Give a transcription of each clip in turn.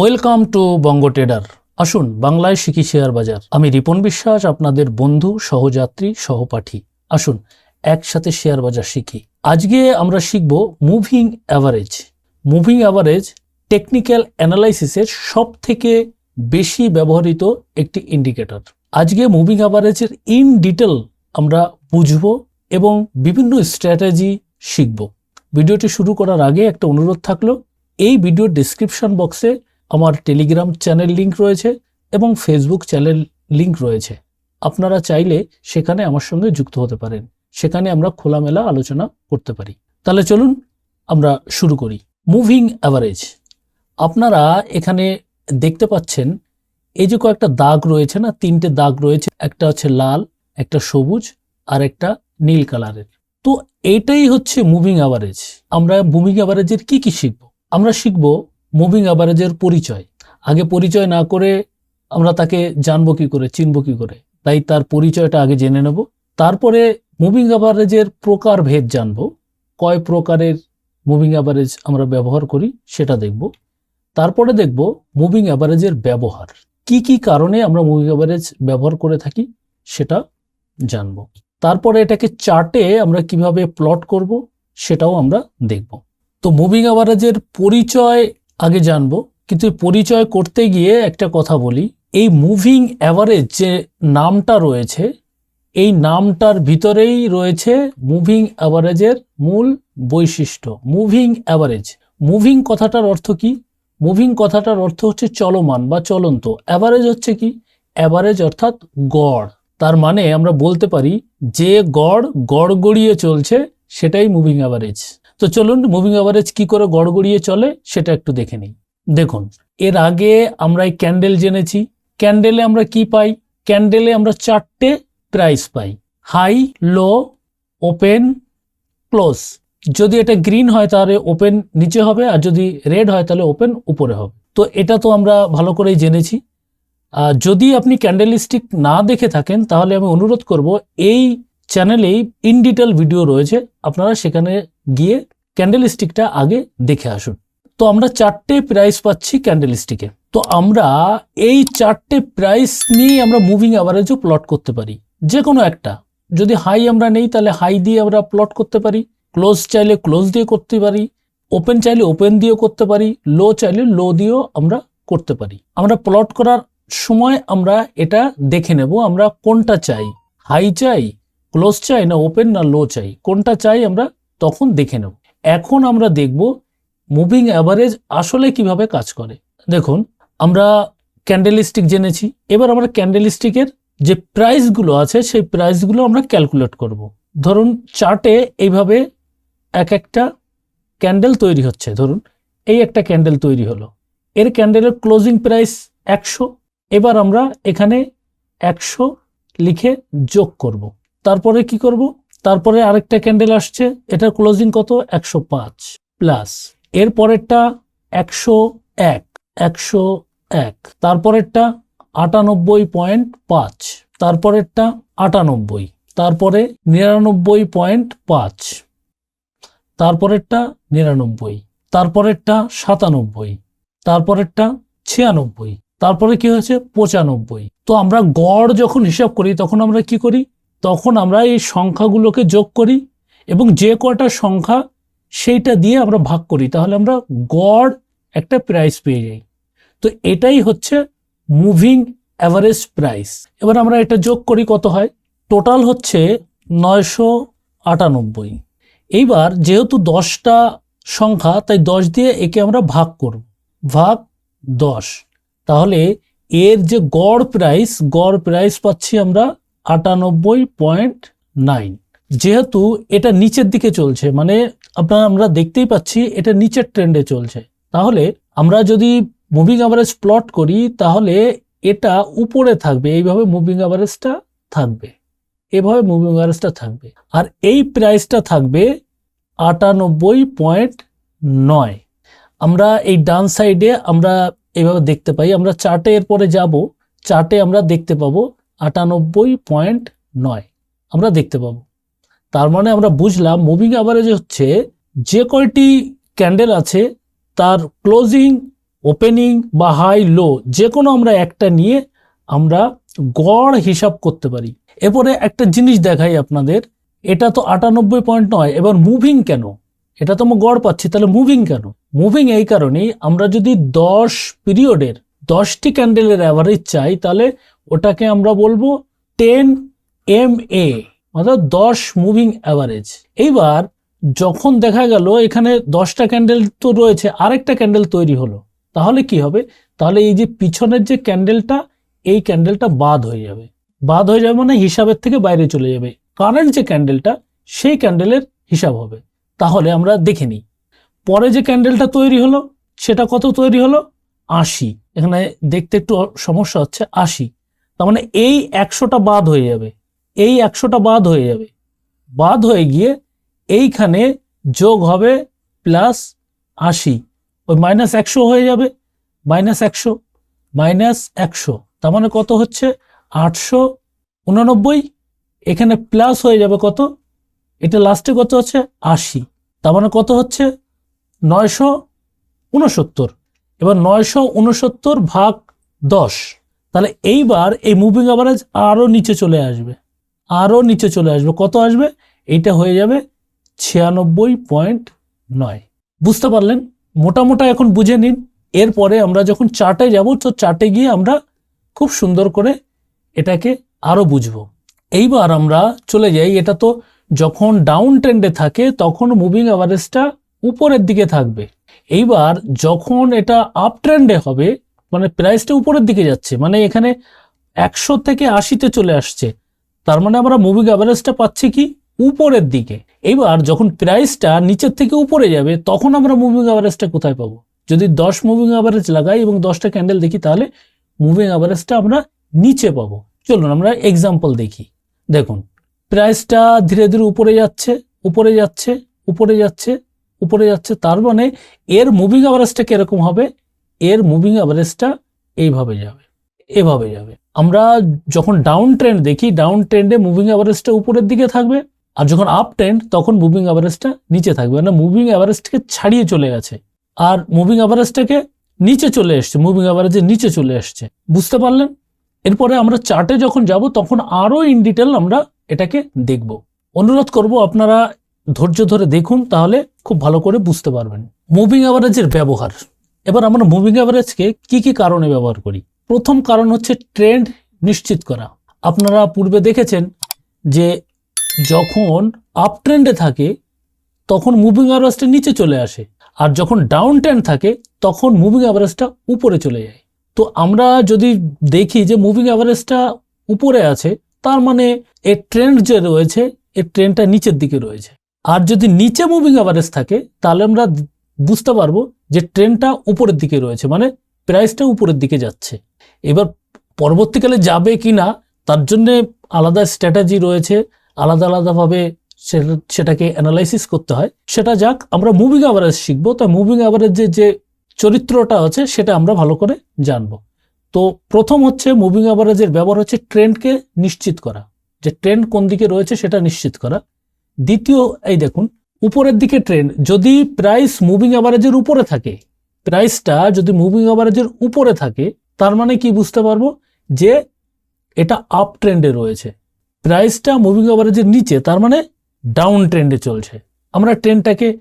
Welcome to Banga tedder. আসুন বাংলায় শিখি শেয়ার বাজার। আমি রিপন বিশ্বাস, আপনাদের বন্ধু, সহযাত্রী, সহপাঠী। আসুন একসাথে শেয়ার বাজার শিখি। আজকে আমরা শিখব moving average. Moving average technical অ্যানালাইসিসের সব থেকে বেশি ব্যবহৃত একটি ইন্ডিকেটর। আজকে মুভিং অ্যাভারেজের ইন ডিটেল আমরা বুঝব এবং বিভিন্ন স্ট্র্যাটেজি শিখব। ভিডিওটি শুরু করার আগে একটা অনুরোধ থাকল, এই ভিডিওর ডিসক্রিপশন বক্সে আমার টেলিগ্রাম চ্যানেল লিংক রয়েছে এবং ফেসবুক চ্যানেল লিংক রয়েছে। আপনারা চাইলে সেখানে আমার সঙ্গে যুক্ত হতে পারেন। সেখানে আমরা খোলামেলা আলোচনা করতে পারি। তাহলে চলুন আমরা শুরু করি। মুভিং অ্যাভারেজ আপনারা এখানে দেখতে পাচ্ছেন, এই যে কয়েকটা দাগ রয়েছে না, তিনটে দাগ রয়েছে, একটা হচ্ছে লাল, একটা সবুজ, আর একটা নীল কালারের। তো এটাই হচ্ছে মুভিং অ্যাভারেজ আমরা মুভিং অ্যাভারেজের কি কি শিখব? আমরা শিখব মুভিং অ্যাভারেজের পরিচয়। আগে পরিচয় না করে আমরা তাকে জানব কি করে, চিনবো কি করে, তাই তার পরিচয়টা আগে জেনে নেব। তারপরে মুভিং অ্যাভারেজের প্রকারভেদ জানব, কয় প্রকারের মুভিং অ্যাভারেজ আমরা ব্যবহার করি সেটা দেখব। তারপরে দেখব মুভিং অ্যাভারেজের ব্যবহার, কি কি কারণে আমরা মুভিং অ্যাভারেজ ব্যবহার করে থাকি সেটা জানব। তারপরে এটাকে চার্টে আমরা কীভাবে প্লট করব সেটাও আমরা দেখব। তো মুভিং অ্যাভারেজের পরিচয় আগে জানব কিন্তু পরিচয় করতে গিয়ে একটা কথা বলি। এই মুভিং অ্যাভারেজ যে নামটা রয়েছে, এই নামটার ভিতরেই রয়েছে মুভিং অ্যাভারেজের মূল বৈশিষ্ট্য। মুভিং অ্যাভারেজ মুভিং কথাটার অর্থ কি? মুভিং কথাটার অর্থ হচ্ছে চলমান বা চলন্ত। অ্যাভারেজ হচ্ছে কি? অ্যাভারেজ অর্থাৎ গড়। তার মানে আমরা বলতে পারি যে গড় গড় গড়িয়ে চলছে, সেটাই মুভিং অ্যাভারেজ তো চলুন মুভিং অ্যাভারেজ কি করে গড় গড়িয়ে চলে সেটা একটু দেখে নিই। দেখুন, এর আগে আমরা এই ক্যান্ডেল জেনেছি। ক্যান্ডেলে আমরা কি পাই? ক্যান্ডেলে আমরা চারটে প্রাইস পাই। হাই লো ওপেন ক্লোজ যদি এটা গ্রিন হয় তাহলে ওপেন নিচে হবে আর যদি রেড হয় তাহলে ওপেন উপরে হবে। তো এটা তো আমরা ভালো করেই জেনেছি। যদি আপনি ক্যান্ডেল স্টিক না দেখে থাকেন তাহলে আমি অনুরোধ করব, এই চ্যানেলেই ইন ডিটেল ভিডিও রয়েছে। আপনারা সেখানে গিয়ে ক্যান্ডেল স্টিকটা আগে দেখে আসুন। তো আমরা চারটে প্রাইস পাচ্ছি ক্যান্ডেল স্টিকে তো আমরা এই চারটে প্রাইস নিয়ে আমরা মুভিং অ্যাভারেজও প্লট করতে পারি। যে কোনো একটা। যদি হাই আমরা নেই, তাহলে হাই দিয়ে আমরা প্লট করতে পারি। ক্লোজ চাইলে ক্লোজ দিয়ে করতে পারি। ওপেন চাইলে ওপেন দিয়েও করতে পারি। লো চাইলে লো দিয়েও আমরা করতে পারি। আমরা প্লট করার সময় আমরা এটা দেখে নেব, আমরা কোনটা চাই। হাই চাই ক্লোজ চাই না ওপেন না লো চাই? কোনটা চাই আমরা তখন দেখে নেব। এখন আমরা দেখব মুভিং অ্যাভারেজ আসলে কীভাবে কাজ করে। দেখুন, আমরা ক্যান্ডেলিস্টিক জেনেছি। এবার আমরা ক্যান্ডেলিস্টিকের যে প্রাইসগুলো আছে, সেই প্রাইসগুলো আমরা ক্যালকুলেট করব। ধরুন চার্টে এইভাবে এক একটা ক্যান্ডেল তৈরি হচ্ছে। ধরুন, এই একটা ক্যান্ডেল তৈরি হলো। এর ক্যান্ডেলের ক্লোজিং প্রাইস একশো। এবার আমরা এখানে একশো লিখে যোগ করব। তারপরে কি করব? তারপরে আরেকটা ক্যান্ডেল আসছে, এটার ক্লোজিং কত? একশো পাঁচ প্লাস এর পরেরটা একশো এক একশো এক। তারপরেরটা আটানব্বই পয়েন্ট পাঁচ, তারপরেরটা আটানব্বই, তারপরে নিরানব্বই পয়েন্ট পাঁচ, তারপরেরটা নিরানব্বই, তারপরেরটা সাতানব্বই, তারপরেরটা ছিয়ানব্বই, তারপরে কি হয়েছে? পঁচানব্বই। তো আমরা গড় যখন হিসাব করি, তখন আমরা কি করি? তখন আমরা এই সংখ্যাগুলোকে যোগ করি এবং যে কটা সংখ্যা সেইটা দিয়ে আমরা ভাগ করি, তাহলে আমরা গড় একটা প্রাইস পেয়ে যাই। তো এটাই হচ্ছে মুভিং অ্যাভারেজ প্রাইস এবার আমরা এটা যোগ করি কত হয়? টোটাল হচ্ছে নয়শো আটানব্বই। এইবার যেহেতু দশটা সংখ্যা, তাই দশ দিয়ে একে আমরা ভাগ করব। ভাগ দশ। তাহলে এর যে গড় প্রাইস গড় প্রাইস পাচ্ছি আমরা আটানব্বই পয়েন্ট নাইন। যেহেতু এটা নিচের দিকে চলছে মানে আপনার, আমরা দেখতেই পাচ্ছি এটা নিচের ট্রেন্ডে চলছে। তাহলে আমরা যদি মুভিং অ্যাভারেজ প্লট করি, তাহলে এটা উপরে থাকবে, এইভাবে মুভিং অ্যাভারেজটা থাকবে। এভাবে মুভিং অ্যাভারেজটা থাকবে। আর এই প্রাইসটা থাকবে আটানব্বই পয়েন্ট নয়। আমরা এই ডান সাইডে আমরা এইভাবে দেখতে পাই, আমরা চার্টে এরপরে যাব চার্টে আমরা দেখতে পাবো আটানব্বই পয়েন্ট নয়। আমরা দেখতে পাবো। তার মানে আমরা বুঝলাম মুভিং অ্যাভারেজ হচ্ছে যে কয়টি ক্যান্ডেল আছে তার ক্লোজিং ওপেনিং বা হাই লো যে কোনো আমরা একটা নিয়ে আমরা গড় হিসাব করতে পারি। এরপরে একটা জিনিস দেখাই আপনাদের। এটা তো আটানব্বই পয়েন্ট নয়, এবার মুভিং কেন? এটা তো আমরা গড় পাচ্ছি, তাহলে মুভিং কেন? মুভিং এই কারণেই আমরা যদি দশ পিরিয়ডের দশটি ক্যান্ডেলের অ্যাভারেজ চাই, তাহলে ওটাকে আমরা বলব টেন এম এ অর্থাৎ দশ মুভিং অ্যাভারেজ এইবার যখন দেখা গেল এখানে দশটা ক্যান্ডেল তো রয়েছে, আরেকটা ক্যান্ডেল তৈরি হলো, তাহলে কি হবে? তাহলে এই যে পিছনের যে ক্যান্ডেলটা এই ক্যান্ডেলটা বাদ হয়ে যাবে। বাদ হয়ে যাবে মানে হিসাবের থেকে বাইরে চলে যাবে। কারেন্ট যে ক্যান্ডেলটা সেই ক্যান্ডেলের হিসাব হবে। তাহলে আমরা দেখে নিই। পরে যে ক্যান্ডেলটা তৈরি হলো, সেটা কত তৈরি হলো? আশি। এখানে দেখতে একটু সমস্যা হচ্ছে, আশি। তার মানে এই একশোটা বাদ হয়ে যাবে। এই একশোটা বাদ হয়ে যাবে। বাদ হয়ে গিয়ে এইখানে যোগ হবে প্লাস আশি। ওই মাইনাস একশো হয়ে যাবে। মাইনাস একশো মাইনাস একশো। তার মানে কত হচ্ছে? আটশো উননব্বই। এখানে প্লাস হয়ে যাবে কত? এটা লাস্টে কত হচ্ছে? আশি। তার মানে কত হচ্ছে? নয়শো উনসত্তর। এবার নয়শো উনসত্তর ভাগ দশ। তাহলে এইবার এই মুভিং অ্যাভারেজ আরও নিচে চলে আসবে। আরও নিচে চলে আসবে। কত আসবে? এইটা হয়ে যাবে ছিয়ানব্বই পয়েন্ট নয়। বুঝতে পারলেন? মোটা মোটা এখন বুঝে নিন। এরপরে আমরা যখন চার্টে যাব, তো চার্টে গিয়ে আমরা খুব সুন্দর করে এটাকে আরও বুঝব। এইবার আমরা চলে যাই। এটা তো যখন ডাউন ট্রেন্ডে থাকে, তখন মুভিং অ্যাভারেজটা উপরের দিকে থাকবে। এইবার যখন এটা আপ ট্রেন্ডে হবে মানে প্রাইসটা উপরের দিকে যাচ্ছে মানে এখানে একশো থেকে আশিতে চলে আসছে। তার মানে আমরা মুভিং অ্যাভারেজটা পাচ্ছি কি? উপরের দিকে। এইবার যখন প্রাইসটা নিচের থেকে উপরে যাবে, তখন আমরা মুভিং অ্যাভারেজটা কোথায় পাবো? যদি দশ মুভিং অ্যাভারেজ লাগাই এবং দশটা ক্যান্ডেল দেখি, তাহলে মুভিং অ্যাভারেজটা আমরা নিচে পাবো। চলুন আমরা এক্সাম্পল দেখি। দেখুন প্রাইসটা ধীরে ধীরে উপরে যাচ্ছে উপরে যাচ্ছে উপরে যাচ্ছে উপরে যাচ্ছে। তার মানে এর মুভিং অ্যাভারেজটা কীরকম হবে? এর মুভিং অ্যাভারেজটা এইভাবে যাবে, এভাবে যাবে। আমরা যখন ডাউন ট্রেন্ড দেখি ডাউন ট্রেন্ডে মুভিং অ্যাভারেজটা উপরের দিকে থাকবে, আর যখন আপ ট্রেন্ড তখন মুভিং অ্যাভারেজটা নিচে থাকবে। মানে মুভিং অ্যাভারেজটাকে ছাড়িয়ে চলে গেছে, আর মুভিং অ্যাভারেজটাকে নিচে চলে এসছে মুভিং অ্যাভারেজের নিচে চলে এসছে। বুঝতে পারলেন? এরপরে আমরা চার্টে যখন যাব, তখন আরও ইন ডিটেল আমরা এটাকে দেখব। অনুরোধ করব আপনারা ধৈর্য ধরে দেখুন, তাহলে খুব ভালো করে বুঝতে পারবেন। মুভিং অ্যাভারেজের ব্যবহার। এবার আমরা মুভিং অ্যাভারেজকে কি কি কারণে ব্যবহার করি? প্রথম কারণ হচ্ছে ট্রেন্ড নিশ্চিত করা। আপনারা পূর্বে দেখেছেন যে যখন আপ ট্রেন্ডে থাকে, তখন মুভিং অ্যাভারেজটা নিচে চলে আসে। আর যখন ডাউন ট্রেন্ড থাকে, তখন মুভিং অ্যাভারেজটা উপরে চলে যায়। তো আমরা যদি দেখি যে মুভিং অ্যাভারেজটা উপরে আছে, তার মানে এর ট্রেন্ড যে রয়েছে, এর ট্রেন্ডটা নিচের দিকে রয়েছে। আর যদি নিচে মুভিং অ্যাভারেজ থাকে, তাহলে আমরা বুঝতে পারব যে ট্রেন্ডটা উপরের দিকে রয়েছে মানে প্রাইসটা উপরের দিকে যাচ্ছে। এবার পরবর্তীকালে যাবে কি না, তার জন্যে আলাদা স্ট্র্যাটাজি রয়েছে, আলাদা আলাদাভাবে সেটা- সেটাকে অ্যানালাইসিস করতে হয়। সেটা যাক, আমরা মুভিং অ্যাভারেজ শিখব। তো মুভিং অ্যাভারেজের যে চরিত্রটা আছে, সেটা আমরা ভালো করে জানব। তো প্রথম হচ্ছে মুভিং অ্যাভারেজের ব্যবহার হচ্ছে ট্রেন্ডকে নিশ্চিত করা। যে ট্রেন্ড কোন দিকে রয়েছে, সেটা নিশ্চিত করা। দ্বিতীয়, এই দেখুন উপরের দিকে ট্রেন্ড যদি প্রাইস মুভিং অ্যাভারেজের উপরে থাকে প্রাইসটা যদি মুভিং অ্যাভারেজের উপরে থাকে, তার মানে কি বুঝতে পারব? যে এটা আপ ট্রেন্ডে রয়েছে। প্রাইসটা মুভিং অ্যাভারেজের নিচে, তার মানে ডাউন ট্রেন্ডে চলছে। আমরা ট্রেন্ডটাকে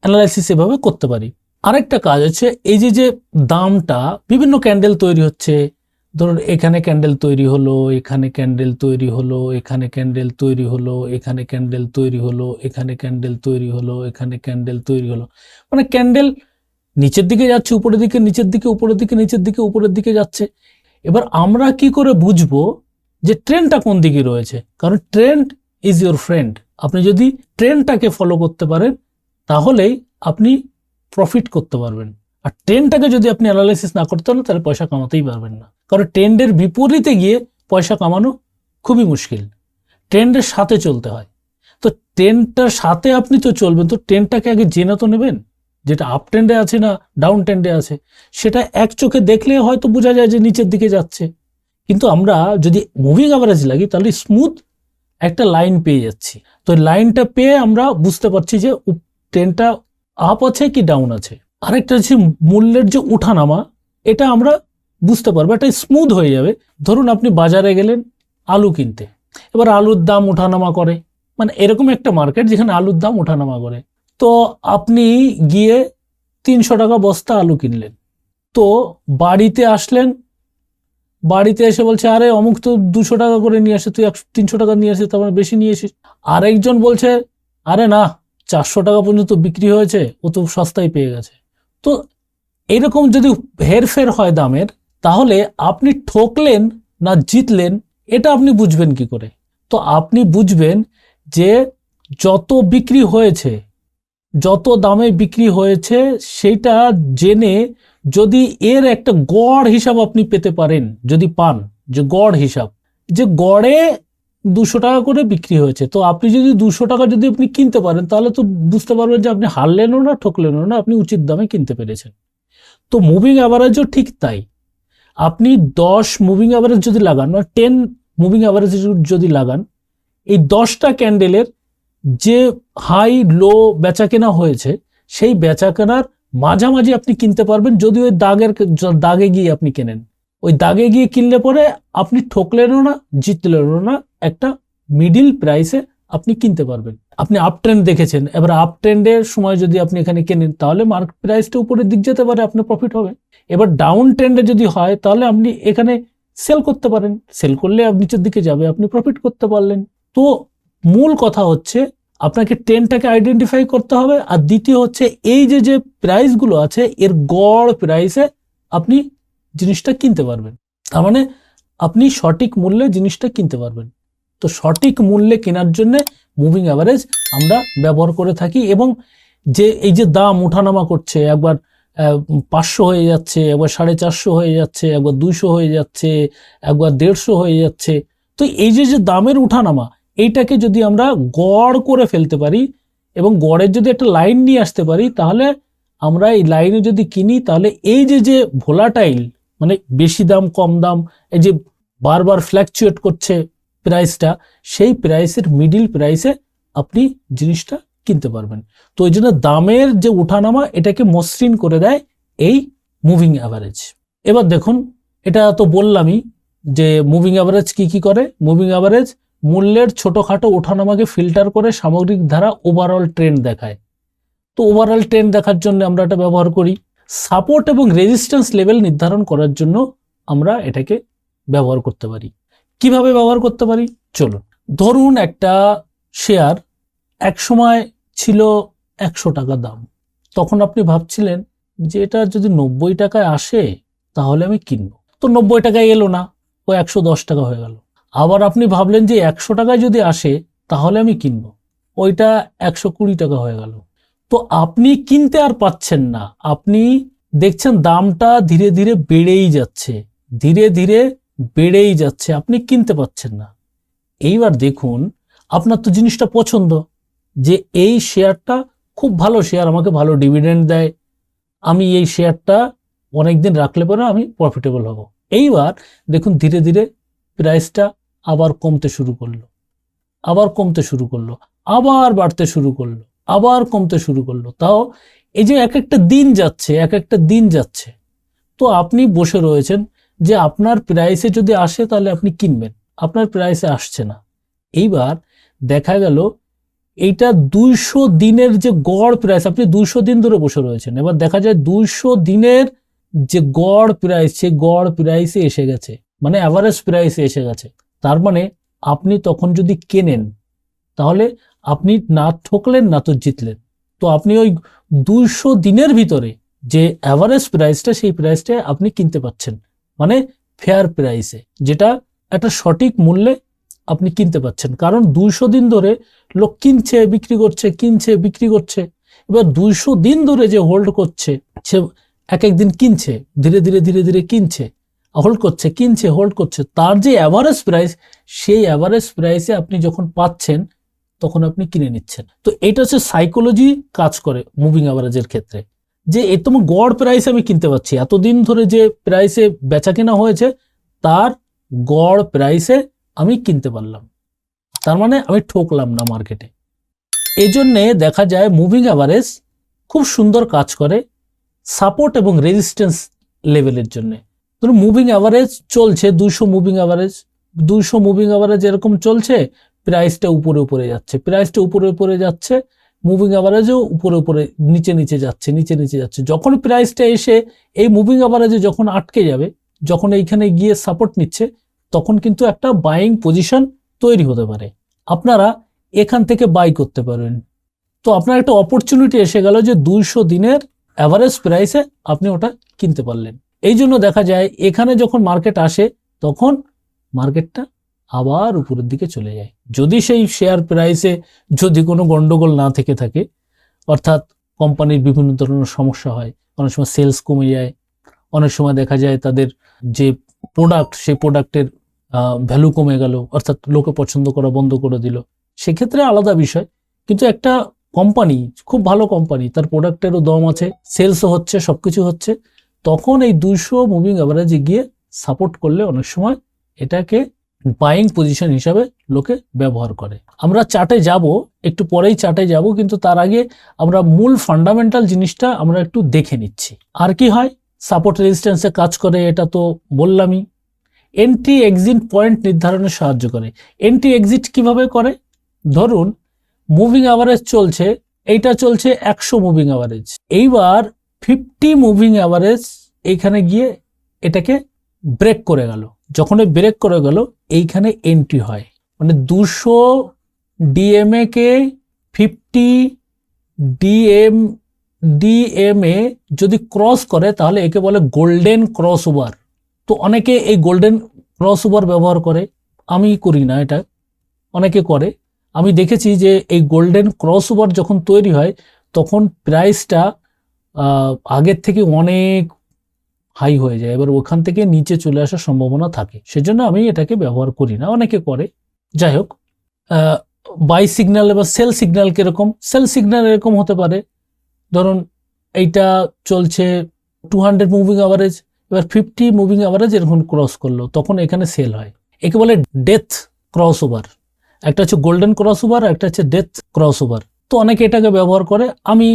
অ্যানালাইসিস এভাবে করতে পারি। আরেকটা কাজ হচ্ছে, এই যে যে দামটা, বিভিন্ন ক্যান্ডেল তৈরি হচ্ছে ধরুন, এখানে ক্যান্ডেল তৈরি হলো, এখানে ক্যান্ডেল তৈরি হলো, এখানে ক্যান্ডেল তৈরি হলো, এখানে ক্যান্ডেল তৈরি হলো, এখানে ক্যান্ডেল তৈরি হলো, এখানে ক্যান্ডেল তৈরি হলো। মানে ক্যান্ডেল নিচের দিকে যাচ্ছে, উপরের দিকে, নিচের দিকে, উপরের দিকে, নিচের দিকে, উপরের দিকে যাচ্ছে। এবার আমরা কি করে বুঝব যে ট্রেনটা কোন দিকে রয়েছে? কারণ ট্রেন্ড ইজ ইউর ফ্রেন্ড আপনি যদি ট্রেনটাকে ফলো করতে পারেন, তাহলেই আপনি প্রফিট করতে পারবেন। আর ট্রেনটাকে যদি আপনি অ্যানালাইসিস না করতে পারেন, তাহলে পয়সা কামাতেই পারবেন না। কারণ ট্রেন্ডের বিপরীতে গিয়ে পয়সা কামানো খুবই মুশকিল। ট্রেন্ডের সাথে চলতে হয়। তো ট্রেনটার সাথে আপনি তো চলবেন, তো ট্রেনটাকে আগে জেনে তো নেবেন যেটা আপ ট্রেন্ডে আছে না ডাউন ট্রেন্ডে আছে। সেটা এক চোখে দেখলে হয়তো বোঝা যায় যে নিচের দিকে যাচ্ছে। কিন্তু আমরা যদি মুভিং অ্যাভারেজ লাগি, তাহলে স্মুথ একটা লাইন পেয়ে যাচ্ছি। তো লাইনটা পেয়ে আমরা বুঝতে পারছি যে ট্রেনটা আপ আছে কি ডাউন আছে। আরেকটা হচ্ছে মূল্যের যে উঠানামা, এটা আমরা বুঝতে পারব এটা স্মুথ হয়ে যাবে। ধরুন আপনি বাজারে গেলেন আলু কিনতে, এবার আলুর দাম ওঠানামা করে। মানে এরকম একটা মার্কেট যেখানে আলুর দাম ওঠানামা করে। তো আপনি গিয়ে তিনশো টাকা বস্তা আলু কিনলেন। তো বাড়িতে আসলেন, বাড়িতে এসে বলছে, আরে অমুক তো দুশো টাকা করে নিয়ে আসে, তুই একশো, তিনশো টাকা নিয়ে আসিস, তার মানে বেশি নিয়ে এসিস। আরেকজন বলছে, আরে না, চারশো টাকা পর্যন্ত বিক্রি হয়েছে, ও তো সস্তায় পেয়ে গেছে। তো এরকম যদি হেরফের হয় দামের তাহলে আপনি ঠকলেন না জিতলেন, এটা আপনি বুঝবেন কি করে? তো আপনি বুঝবেন যে যত বিক্রি হয়েছে, যত দামে বিক্রি হয়েছে, সেটা জেনে যদি এর একটা গড় হিসাব আপনি পেতে পারেন, যদি পান, যে গড় হিসাব, যে গড়ে দুশো টাকা করে বিক্রি হয়েছে, তো আপনি যদি দুশো টাকা যদি আপনি কিনতে পারেন, তাহলে তো বুঝতে পারবেন যে আপনি হারলেনও না, ঠকলেনও না, আপনি উচিত দামে কিনতে পেরেছেন। তো মুভিং অ্যাভারেজও ঠিক তাই। আপনি দশ মুভিং অ্যাভারেজ যদি লাগান বা টেন মুভিং অ্যাভারেজ যদি লাগান, এই দশটা ক্যান্ডেলের যে হাই লো বেচা কেনা হয়েছে, সেই বেচা কেনার মাঝামাঝি আপনি কিনতে পারবেন যদি ওই দাগের দাগে গিয়ে আপনি কেনেন। ওই দাগে গিয়ে কিনলে পরে আপনি ঠকলেনও না, জিতলেনও না, একটা মিডিল প্রাইসে আপনি কিনতে পারবেন। আপনি আপ ট্রেন্ড দেখেছেন, এবার আপ ট্রেন্ডের সময় যদি আপনি এখানে কেনেন, তাহলে মার্কেট প্রাইসটা উপরের দিক যেতে পারে, আপনার প্রফিট হবে। এবার ডাউন ট্রেন্ডে যদি হয়, তাহলে আপনি এখানে সেল করতে পারেন। সেল করলে আপনি নিচের দিকে যাবে, আপনি প্রফিট করতে পারলেন। তো মূল কথা হচ্ছে, আপনাকে ট্রেনটাকে আইডেন্টিফাই করতে হবে, আর দ্বিতীয় হচ্ছে, এই যে যে প্রাইসগুলো আছে, এর গড় প্রাইসে আপনি জিনিসটা কিনতে পারবেন। তার মানে আপনি সঠিক মূল্যে জিনিসটা কিনতে পারবেন। তো সঠিক মূল্যে কেনার জন্য মুভিং অ্যাভারেজ আমরা ব্যবহার করে থাকি এবং যে এই যে দাম ওঠানামা করছে, একবার পাঁচশো হয়ে যাচ্ছে, একবার সাড়ে চারশো হয়ে যাচ্ছে, একবার দুইশো হয়ে যাচ্ছে, একবার দেড়শো হয়ে যাচ্ছে, তো এই যে যে দামের উঠানামা এইটাকে যদি আমরা গড় করে ফেলতে পারি এবং গড়ের যদি একটা লাইন নিয়ে আসতে পারি, তাহলে আমরা এই লাইনে যদি কিনি, তাহলে এই যে যে ভোলাটাইল মানে বেশি দাম, কম দাম, এই যে বারবার ফ্ল্যাকচুয়েট করছে প্রাইসটা সেই প্রাইসের মিডিল প্রাইসে আপনি জিনিসটা কিনতে পারবেন। তো ওই জন্য দামের যে উঠানামা, এটাকে মসৃণ করে দেয় এই মুভিং অ্যাভারেজ এবার দেখুন, এটা তো বললামই যে মুভিং অ্যাভারেজ কি কি করে? মুভিং অ্যাভারেজ মূল্যের ছোটোখাটো ওঠানামাকে ফিল্টার করে সামগ্রিক ধারা ওভারঅল ট্রেন্ড দেখায়। তো ওভারঅল ট্রেন্ড দেখার জন্য আমরা এটা ব্যবহার করি। সাপোর্ট এবং রেজিস্ট্যান্স লেভেল নির্ধারণ করার জন্য আমরা এটাকে ব্যবহার করতে পারি। কীভাবে ব্যবহার করতে পারি? চলুন। ধরুন একটা শেয়ার এক সময় ছিল একশো টাকা দাম। তখন আপনি ভাবছিলেন যে এটা যদি নব্বই টাকায় আসে, তাহলে আমি কিনবো। তো নব্বই টাকায় এলো না, ও একশো দশ টাকা হয়ে গেল। আবার আপনি ভাবলেন যে একশো টাকায় যদি আসে, তাহলে আমি কিনবো। ওইটা একশো কুড়ি টাকা হয়ে গেল। তো আপনি কিনতে আর পাচ্ছেন না। আপনি দেখছেন দামটা ধীরে ধীরে বেড়েই যাচ্ছে। ধীরে ধীরে বেড়েই যাচ্ছে, আপনি কিনতে পাচ্ছেন না। এইবার দেখুন, আপনার তো জিনিসটা পছন্দ, যে এই শেয়ারটা খুব ভালো শেয়ার, আমাকে ভালো ডিভিডেন্ড দেয়। আমি এই শেয়ারটা অনেকদিন রাখলে পরে আমি প্রফিটেবল হব। এইবার দেখুন, ধীরে ধীরে প্রাইসটা আবার কমতে শুরু করল, আবার কমতে শুরু করল, আবার বাড়তে শুরু করল, আবার কমতে শুরু করল। তাও এই যে এক একটা দিন যাচ্ছে, এক একটা দিন যাচ্ছে, তো আপনি বসে রয়েছেন যে আপনার প্রাইসে যদি আসে তাহলে আপনি কিনবেন। আপনার প্রাইসে আসছে না। এইবার দেখা গেল, এইটা দুইশো দিনের যে গড় প্রাইস আপনি দুইশো দিন ধরে বসে রয়েছেন। এবার দেখা যায় দুইশো দিনের যে গড় প্রাইস সে গড় প্রাইসে এসে গেছে। মানে অ্যাভারেজ প্রাইসে এসে গেছে। তার মানে আপনি তখন যদি কেনেন, তাহলে আপনি না ঠকলেন, না তো জিতলেন। তো আপনি ওই দুইশো দিনের ভিতরে যে অ্যাভারেজ প্রাইসটা সেই প্রাইসটা আপনি কিনতে পাচ্ছেন মানে ফেয়ার প্রাইসে যেটা একটা সঠিক মূল্যে আপনি কিনতে পাচ্ছেন। কারণ দুইশো দিন ধরে লোক কিনছে, বিক্রি করছে, কিনছে, বিক্রি করছে। এবার দুইশো দিন ধরে যে হোল্ড করছে, সে এক এক দিন কিনছে, ধীরে ধীরে ধীরে ধীরে কিনছে হোল্ড করছে, কিনছে হোল্ড করছে, তার যে অ্যাভারেজ প্রাইস সেই অ্যাভারেজ প্রাইসে আপনি যখন পাচ্ছেন, তখন আপনি কিনে নিচ্ছেন। তো এটা হচ্ছে সাইকোলজি কাজ করে মুভিং অ্যাভারেজের ক্ষেত্রে। যে এ গড় প্রাইসে আমি কিনতে পাচ্ছি। এতদিন ধরে যে প্রাইসে বেচা কেনা হয়েছে, তার গড় প্রাইসে আমি কিনতে পারলাম। তার মানে আমি ঠকলাম না মার্কেটে এজন্যে দেখা যায় মুভিং অ্যাভারেজ খুব সুন্দর কাজ করে সাপোর্ট এবং রেজিস্ট্যান্স লেভেলের জন্যে। ধরুন মুভিং অ্যাভারেজ চলছে, দুইশো মুভিং অ্যাভারেজ দুশো মুভিং অ্যাভারেজ এরকম চলছে প্রাইসটা উপরে উপরে যাচ্ছে প্রাইসটা উপরে উপরে যাচ্ছে মুভিং অ্যাভারেজও উপরে উপরে, নিচে নিচে যাচ্ছে, নিচে নিচে যাচ্ছে। যখন প্রাইসটা এসে এই মুভিং অ্যাভারেজে যখন আটকে যাবে, যখন এইখানে গিয়ে সাপোর্ট নিচ্ছে, তখন কিন্তু একটা বাইং পজিশন তৈরি হতে পারে। আপনারা এখান থেকে বাই করতে পারবেন তো আপনার একটা অপরচুনিটি এসে গেল যে দুইশো দিনের অ্যাভারেজ প্রাইসে আপনি ওটা কিনতে পারলেন। এই জন্য দেখা যায়, এখানে যখন মার্কেট আসে, তখন মার্কেটটা আবার উপরের দিকে চলে যায়। যদি সেই শেয়ার প্রাইসে যদি কোনো গন্ডগোল না থেকে থাকে, অর্থাৎ কোম্পানির বিভিন্ন ধরনের সমস্যা হয়, অনেক সময় সেলস কমে যায়, অনেক সময় দেখা যায় তাদের যে প্রোডাক্ট সেই প্রোডাক্টের ভ্যালু কমে গেল, অর্থাৎ লোকে পছন্দ করা বন্ধ করে দিল। সেক্ষেত্রে আলাদা বিষয়, কিন্তু একটা কোম্পানি খুব ভালো কোম্পানি তার প্রোডাক্টেরও দম আছে সেলসও হচ্ছে সব কিছু হচ্ছে, তখন এই দুইশো মুভিং অ্যাভারেজে গিয়ে সাপোর্ট করলে অনেক সময় এটাকে বাইং পজিশন হিসাবে লোকে ব্যবহার করে। আমরা চার্টে যাব, একটু পরেই চার্টে যাব, কিন্তু তার আগে আমরা মূল ফান্ডামেন্টাল জিনিসটা আমরা একটু দেখে নিচ্ছি। আর কি হয়? সাপোর্ট রেজিস্ট্যান্সে কাজ করে, এটা তো বললামই। এন্ট্রি এক্সিট পয়েন্ট নির্ধারণে সাহায্য করে। এন্ট্রি এক্সিট কীভাবে করে? ধরুন মুভিং অ্যাভারেজ চলছে, এইটা চলছে একশো মুভিং অ্যাভারেজ এইবার ফিফটি মুভিং অ্যাভারেজ এইখানে গিয়ে এটাকে ব্রেক করে গেল। যখন ব্রেক করে গেল, এইখানে এন্ট্রি হয়। মানে দুশো ডিএমএ কে ফিফটি ডিএম ডিএমএ যদি ক্রস করে, তাহলে একে বলে গোল্ডেন ক্রস ওভার তো অনেকে এই গোল্ডেন ক্রস ওভার ব্যবহার করে। আমি করি না এটা। অনেকে করে। আমি দেখেছি যে এই গোল্ডেন ক্রস ওভার যখন তৈরি হয়, তখন প্রাইসটা আগের থেকে অনেক হাই হয়ে যায়। এবার ওখান থেকে নিচে চলে আসার সম্ভাবনা থাকে। সেজন্য আমি এটাকে ব্যবহার করি না। অনেকে করে। যাই হোক বাই সিগন্যাল এবার সেল সিগন্যাল কীরকম? সেল সিগন্যাল এরকম হতে পারে। ধরুন, এইটা চলছে টু হান্ড্রেড মুভিং অ্যাভারেজ এবার ফিফটি মুভিং অ্যাভারেজ এরকম ক্রস করল, তখন এখানে সেল হয়। একে বলে ডেথ ক্রস ওভার একটা হচ্ছে গোল্ডেন ক্রস ওভার একটা হচ্ছে ডেথ ক্রস ওভার তো অনেকে এটাকে ব্যবহার করে। আমি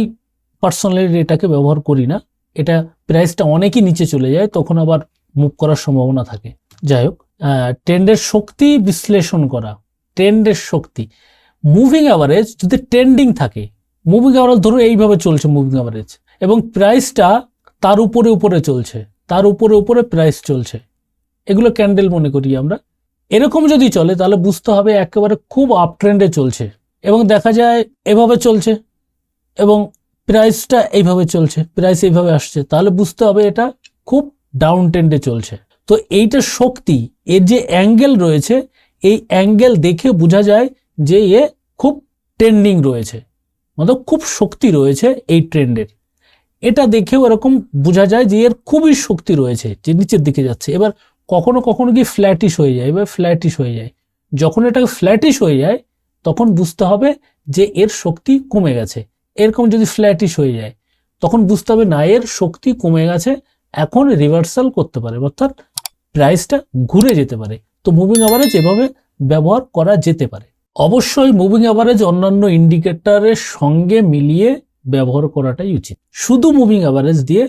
পার্সোনালি এটাকে ব্যবহার করি না। এটা প্রাইসটা অনেকই নিচে চলে যায়, তখন আবার মুভ করার সম্ভাবনা থাকে। যাই হোক ট্রেন্ডের শক্তি বিশ্লেষণ করা ট্রেন্ডের শক্তি। মুভিং অ্যাভারেজ যদি ট্রেন্ডিং থাকে মুভিং অ্যাভারেজ ধরুন এইভাবে চলছে মুভিং অ্যাভারেজ এবং প্রাইসটা তার উপরে উপরে চলছে, তার উপরে উপরে প্রাইস চলছে, এগুলো ক্যান্ডেল মনে করি আমরা। এরকম যদি চলে, তাহলে বুঝতে হবে একেবারে খুব আপ ট্রেন্ডে চলছে, এবং দেখা যায় এভাবে চলছে, এবং প্রাইসটা এইভাবে চলছে প্রাইস এইভাবে আসছে, তাহলে বুঝতে হবে এটা খুব ডাউন ট্রেন্ডে চলছে। তো এইটা শক্তি, এর যে অ্যাঙ্গেল রয়েছে, এই অ্যাঙ্গেল দেখে বোঝা যায় যে এ খুব ট্রেন্ডিং রয়েছে, মতলব খুব শক্তি রয়েছে এই ট্রেন্ডের এটা দেখেও এরকম বোঝা যায় যে এর খুবই শক্তি রয়েছে, যে নিচের দিকে যাচ্ছে। এবার কখনো কখনো কি ফ্ল্যাটিশ হয়ে যায়, এবার ফ্ল্যাটিশ হয়ে যায়। যখন এটা ফ্ল্যাটিশ হয়ে যায়, তখন বুঝতে হবে যে এর শক্তি কমে গেছে। এরকম যদি ফ্ল্যাটিশ হয়ে যায়, তখন বুঝতে হবে না এর শক্তি কমে গেছে, এখন রিভার্সাল করতে পারে, অর্থাৎ প্রাইসটা ঘুরে যেতে পারে। তো মুভিং অ্যাভারেজ এভাবে ব্যবহার করা যেতে পারে। অবশ্যই মুভিং অ্যাভারেজ অন্যান্য ইন্ডিকেটরের সঙ্গে মিলিয়ে ব্যবহার করাটাই উচিত। শুধু মুভিং অ্যাভারেজ দিয়ে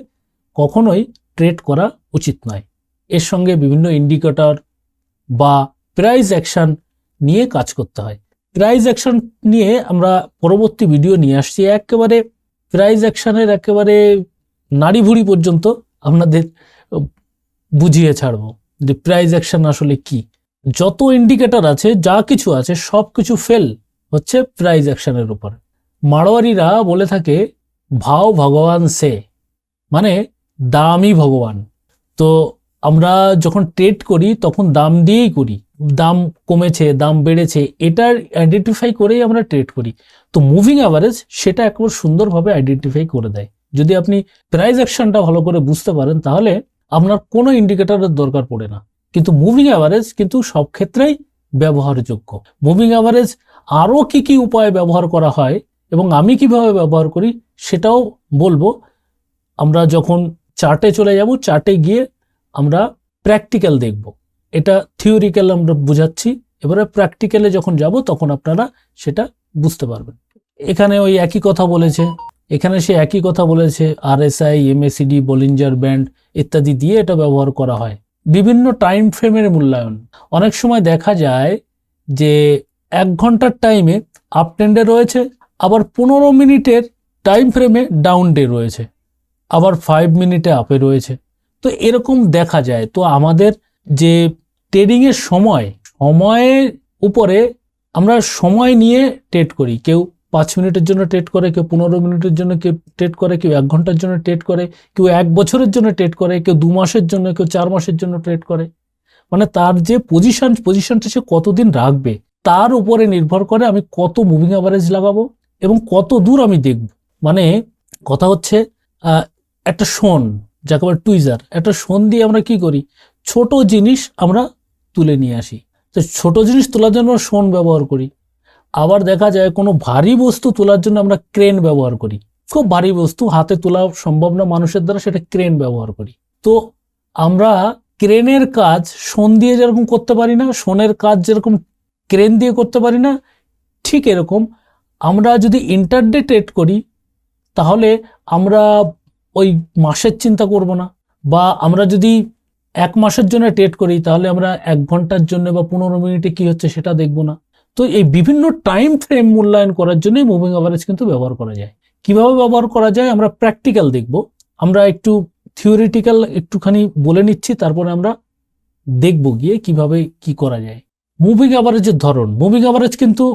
কখনোই ট্রেড করা উচিত নয়। এর সঙ্গে বিভিন্ন ইন্ডিকেটর বা প্রাইস অ্যাকশন নিয়ে কাজ করতে হয়। প্রাইস অ্যাকশন নিয়ে আমরা পরবর্তী ভিডিও নিয়ে আসছি। একেবারে প্রাইজ অ্যাকশনের একেবারে নাড়ি ভুড়ি পর্যন্ত আপনাদের বুঝিয়ে ছাড়বো যে প্রাইজ অ্যাকশন আসলে কি। যত ইন্ডিকেটর আছে, যা কিছু আছে, সব কিছু ফেল হচ্ছে প্রাইজ অ্যাকশনের উপর। মারোয়ারিরা বলে থাকে, ভাও ভগবান সে। মানে দামই ভগবান। তো আমরা যখন ট্রেড করি, তখন দাম দিয়েই করি। দাম কমেছে, দাম বেড়েছে, এটার আইডেন্টিফাই করেই আমরা ট্রেড করি। তো মুভিং অ্যাভারেজ সেটা একবার সুন্দরভাবে আইডেন্টিফাই করে দেয়। যদি আপনি প্রাইস অ্যাকশনটা ভালো করে বুঝতে পারেন, তাহলে আপনার কোনো ইন্ডিকেটরের দরকার পড়ে না। কিন্তু মুভিং অ্যাভারেজ কিন্তু সব ক্ষেত্রেই ব্যবহারযোগ্য। মুভিং অ্যাভারেজ আরও কি কি উপায়ে ব্যবহার করা হয় এবং আমি কীভাবে ব্যবহার করি সেটাও বলব। আমরা যখন চার্টে চলে যাব চার্টে গিয়ে আমরা প্র্যাকটিক্যাল দেখব। এটা থিওরিক্যাল আমরা বুঝাচ্ছি, এবারে প্র্যাকটিক্যালে যখন যাব তখন আপনারা সেটা বুঝতে পারবেন। এখানে ওই একই কথা বলেছে, এখানে সে একই কথা বলেছে আর S RSI MACD Bollinger band ইত্যাদি দিয়ে এটা ব্যবহার করা হয়। বিভিন্ন টাইম ফ্রেমের মূল্যায়ন। অনেক সময় দেখা যায় যে এক ঘণ্টার টাইমে আপ ট্রেন্ডে রয়েছে, আবার পনেরো মিনিটের টাইম ফ্রেমে ডাউন ডে রয়েছে, আবার ফাইভ মিনিটে আপে রয়েছে। তো এরকম দেখা যায়। তো আমাদের যে ট্রেডিংয়ের সময়, সময়ের উপরে আমরা সময় নিয়ে ট্রেড করি। কেউ পাঁচ মিনিটের জন্য ট্রেড করে, কেউ পনেরো মিনিটের জন্য কেউ ট্রেড করে, কেউ এক ঘণ্টার জন্য ট্রেড করে, কেউ এক বছরের জন্য ট্রেড করে, কেউ দু মাসের জন্য, কেউ চার মাসের জন্য ট্রেড করে। মানে তার যে পজিশন পজিশনটা সে কতদিন রাখবে, তার উপরে নির্ভর করে আমি কত মুভিং অ্যাভারেজ লাগাবো এবং কত দূর আমি দেখব। মানে কথা হচ্ছে একটা শোন, যাকে বলে টুইজার একটা শোন দিয়ে আমরা কি করি? ছোট জিনিস আমরা তুলে নিয়ে আসি। তো ছোট জিনিস তোলার জন্য শোন ব্যবহার করি। আবার দেখা যায় কোনো ভারী বস্তু তোলার জন্য আমরা ক্রেন ব্যবহার করি। খুব ভারী বস্তু হাতে তোলা সম্ভব না, মানুষের দ্বারা সেটা ক্রেন ব্যবহার করি। তো আমরা ক্রেনের কাজ শোন দিয়ে যেরকম করতে পারি না, শোনের কাজ যেরকম ক্রেন দিয়ে করতে পারি না, ঠিক এরকম আমরা যদি ইন্টারডে ট্রেড করি, তাহলে আমরা ওই মাসের চিন্তা করব না। বা আমরা যদি এক মাসের জন্য টেট করি, তাহলে আমরা এক ঘণ্টার জন্য বা পনেরো মিনিটে কি হচ্ছে সেটা দেখব না। তো এই বিভিন্ন টাইম ফ্রেম মূল্যায়ন করার জন্যই মুভিং অ্যাভারেজ কিন্তু ব্যবহার করা যায়। কীভাবে ব্যবহার করা যায় আমরা প্র্যাকটিক্যাল দেখব। আমরা একটু থিওরিটিক্যাল একটুখানি বলে নিচ্ছি, তারপরে আমরা দেখব গিয়ে কীভাবে কি করা যায়। মুভিং অ্যাভারেজের ধরন মুভিং অ্যাভারেজ কিন্তু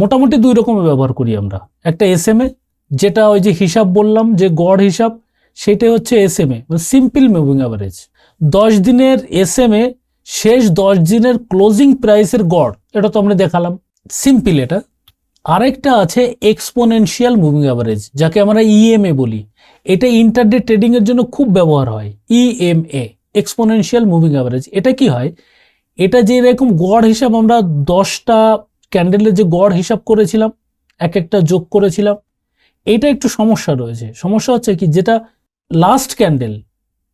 মোটামুটি দুই রকমের ব্যবহার করি আমরা। একটা এস এম এ যেটা ওই যে হিসাব বললাম, যে গড় হিসাব সেটা হচ্ছে S M A simple moving average দশ দিনের এস এম এ শেষ দশ দিনের ক্লোজিং প্রাইসের গড়। এটা তো আমরা দেখালাম। সিম্পল এটা। আরেকটা আছে এক্সপোনেনশিয়াল মুভিং অ্যাভারেজ যাকে আমরা ইএমএ বলি। এটা ইন্টারডে ট্রেডিং এর জন্য খুব ব্যবহার হয়। ইএমএ এক্সপোনেনশিয়াল মুভিং অ্যাভারেজ এটা কি হয়? এটা যে এরকম গড় হিসাব আমরা দশটা ক্যান্ডেলের যে গড় হিসাব করেছিলাম এক একটা যোগ করেছিলাম, এটা একটু সমস্যা রয়েছে। সমস্যা হচ্ছে কি? যেটা লাস্ট ক্যান্ডেল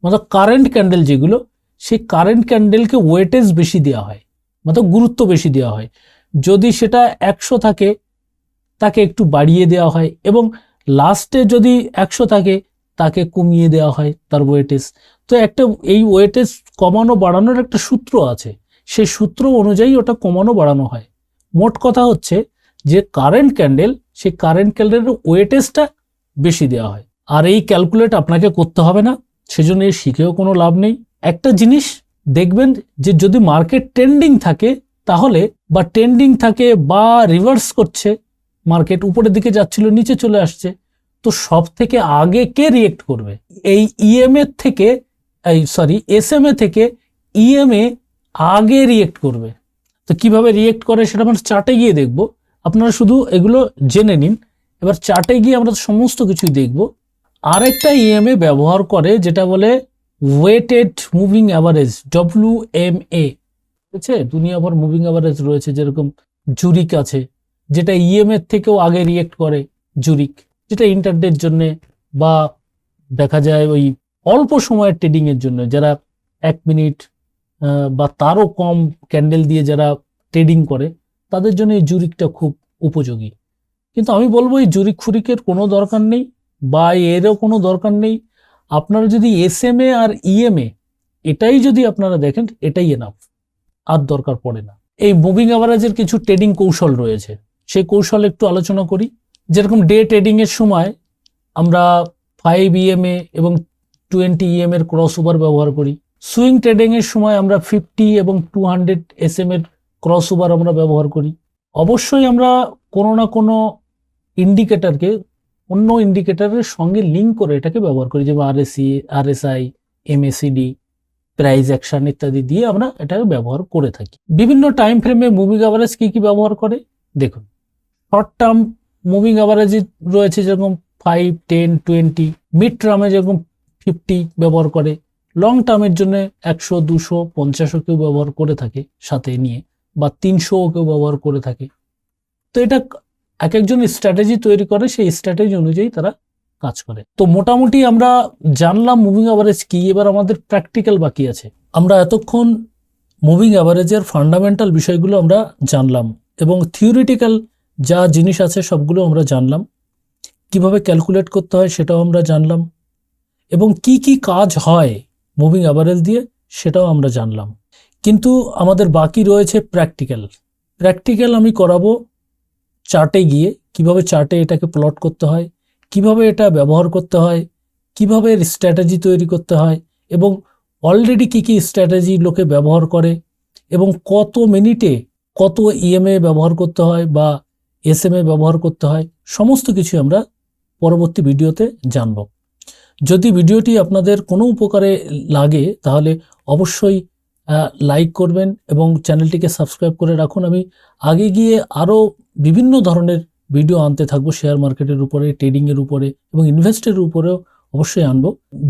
মানে কারেন্ট ক্যান্ডেল যেগুলো, সেই কারেন্ট ক্যান্ডেলকে ওয়েটেজ বেশি দেওয়া হয় মানে গুরুত্ব বেশি দেওয়া হয়। যদি সেটা একশো থাকে, তাকে একটু বাড়িয়ে দেওয়া হয় এবং লাস্টে যদি একশো থাকে, তাকে কমিয়ে দেওয়া হয় তার ওয়েটেজ তো একটা, এই ওয়েটেজ কমানো বাড়ানোর একটা সূত্র আছে। সেই সূত্র অনুযায়ী ওটা কমানো বাড়ানো হয়। মোট কথা হচ্ছে যে কারেন্ট ক্যান্ডেল সেই কারেন্ট ক্যান্ডেলের ওয়েটেজটা বেশি দেওয়া হয়। আর এই ক্যালকুলেট আপনাকে করতে হবে না। সেজন্য এই শিখেও কোনো লাভ নেই। একটা জিনিস দেখবেন যে যদি মার্কেট ট্রেন্ডিং থাকে তাহলে বা ট্রেন্ডিং থাকে বা রিভার্স করছে, মার্কেট উপরের দিকে যাচ্ছিল, নিচে চলে আসছে, তো সব থেকে আগে কে রিয়েক্ট করবে? এই ইএমএ থেকে, এই সরি এসএমএ থেকে ইএমএ আগে রিয়েক্ট করবে। তো কীভাবে রিয়েক্ট করে সেটা আমরা চার্টে গিয়ে দেখব। আপনারা শুধু এগুলো জেনে নিন। এবার চার্টে গিয়ে আমরা সমস্ত কিছুই দেখব। আরেকটা ইএমএ ব্যবহার করে যেটা বলে weighted moving average W M A ঠিক আছে দুনিয়াভর মুভিং অ্যাভারেজ রয়েছে যেরকম জুরিক আছে, যেটা ইএম এর থেকেও আগে রিয়েক্ট করে জুরিক, যেটা ইন্টারডের জন্য বা দেখা যায় ওই অল্প সময়ের ট্রেডিং এর জন্য, যারা এক মিনিট বা তারও কম ক্যান্ডেল দিয়ে যারা ট্রেডিং করে, তাদের জন্য এই জুরিকটা খুব উপযোগী। কিন্তু আমি বলব এই জুরিক ফুরিকের কোনো দরকার নেই। বা এরও কোনো দরকার নেই। আপনারা যদি এস এম এ আর ইএমএ এটাই যদি আপনারা দেখেন, এটাই এনাফ আর দরকার পড়ে না। এই মুভিং অ্যাভারেজের কিছু ট্রেডিং কৌশল রয়েছে। সেই কৌশল একটু আলোচনা করি। যেরকম ডে ট্রেডিং এর সময় আমরা ফাইভ ইএমএ এবং টোয়েন্টি ইএম এর ক্রস ওভার ব্যবহার করি। সুইং ট্রেডিং এর সময় আমরা ফিফটি এবং টু হান্ড্রেড এস এম এর ক্রস ওভার আমরা ব্যবহার করি। অবশ্যই আমরা কোনো না কোনো ইন্ডিকেটরকে অন্য ইন্ডিকেটরের সঙ্গে লিঙ্ক করে এটাকে ব্যবহার করি, যেমন RAC RSI MACD price action ইত্যাদি দিয়ে আমরা এটাকে ব্যবহার করে থাকি। বিভিন্ন টাইম ফ্রেমে মুভিং অ্যাভারেজ কি কি ব্যবহার করে? দেখুন শর্ট টার্ম মুভিং অ্যাভারেজ রয়েছে যেরকম ফাইভ টেন টোয়েন্টি মিড টার্মে যেরকম ফিফটি ব্যবহার করে লং টার্মের জন্য একশো, দুশো, পঞ্চাশও কেউ ব্যবহার করে থাকে সাথে নিয়ে, বা তিনশোও কেউ ব্যবহার করে থাকে। তো এটা এক একজন স্ট্র্যাটেজি তৈরি করে, সেই স্ট্র্যাটেজি অনুযায়ী তারা কাজ করে। তো মোটামুটি আমরা জানলাম মুভিং অ্যাভারেজ কি, এবার আমাদের প্র্যাকটিক্যাল বাকি আছে। আমরা এতক্ষণ মুভিং অ্যাভারেজের ফান্ডামেন্টাল বিষয়গুলো আমরা জানলাম এবং থিওরিটিক্যাল যা জিনিস আছে সবগুলো আমরা জানলাম। কীভাবে ক্যালকুলেট করতে হয় সেটাও আমরা জানলাম এবং কি কি কাজ হয় মুভিং অ্যাভারেজ দিয়ে সেটাও আমরা জানলাম। কিন্তু আমাদের বাকি রয়েছে প্র্যাকটিক্যাল প্র্যাকটিক্যাল আমি করাবো চার্টে গিয়ে কীভাবে চার্টে এটাকে প্লট করতে হয়, কীভাবে এটা ব্যবহার করতে হয়, কীভাবে স্ট্র্যাটেজি তৈরি করতে হয় এবং অলরেডি কী কী স্ট্র্যাটেজি লোকে ব্যবহার করে এবং কত মিনিটে কত ইএমএ ব্যবহার করতে হয় বা এসএমএ ব্যবহার করতে হয়, সমস্ত কিছু আমরা পরবর্তী ভিডিওতে জানব। যদি ভিডিওটি আপনাদের কোনো উপকারে লাগে তাহলে অবশ্যই লাইক করবেন এবং চ্যানেলটিকে সাবস্ক্রাইব করে রাখুন। আমি আগে গিয়ে আরও বিভিন্ন ধরনের ভিডিও আনতে থাকব শেয়ার মার্কেটের উপরে ট্রেডিংয়ের উপরে এবং ইনভেস্টের উপরেও অবশ্যই আনব।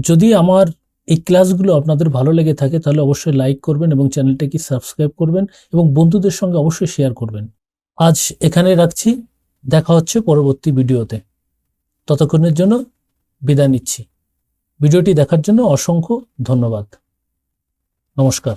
যদি আমার এই ক্লাসগুলো আপনাদের ভালো লেগে থাকে, তাহলে অবশ্যই লাইক করবেন এবং চ্যানেলটাকে সাবস্ক্রাইব করবেন এবং বন্ধুদের সঙ্গে অবশ্যই শেয়ার করবেন। আজ এখানে রাখছি। দেখা হচ্ছে পরবর্তী ভিডিওতে ততক্ষণের জন্য বিদায় নিচ্ছি। ভিডিওটি দেখার জন্য অসংখ্য ধন্যবাদ। নমস্কার।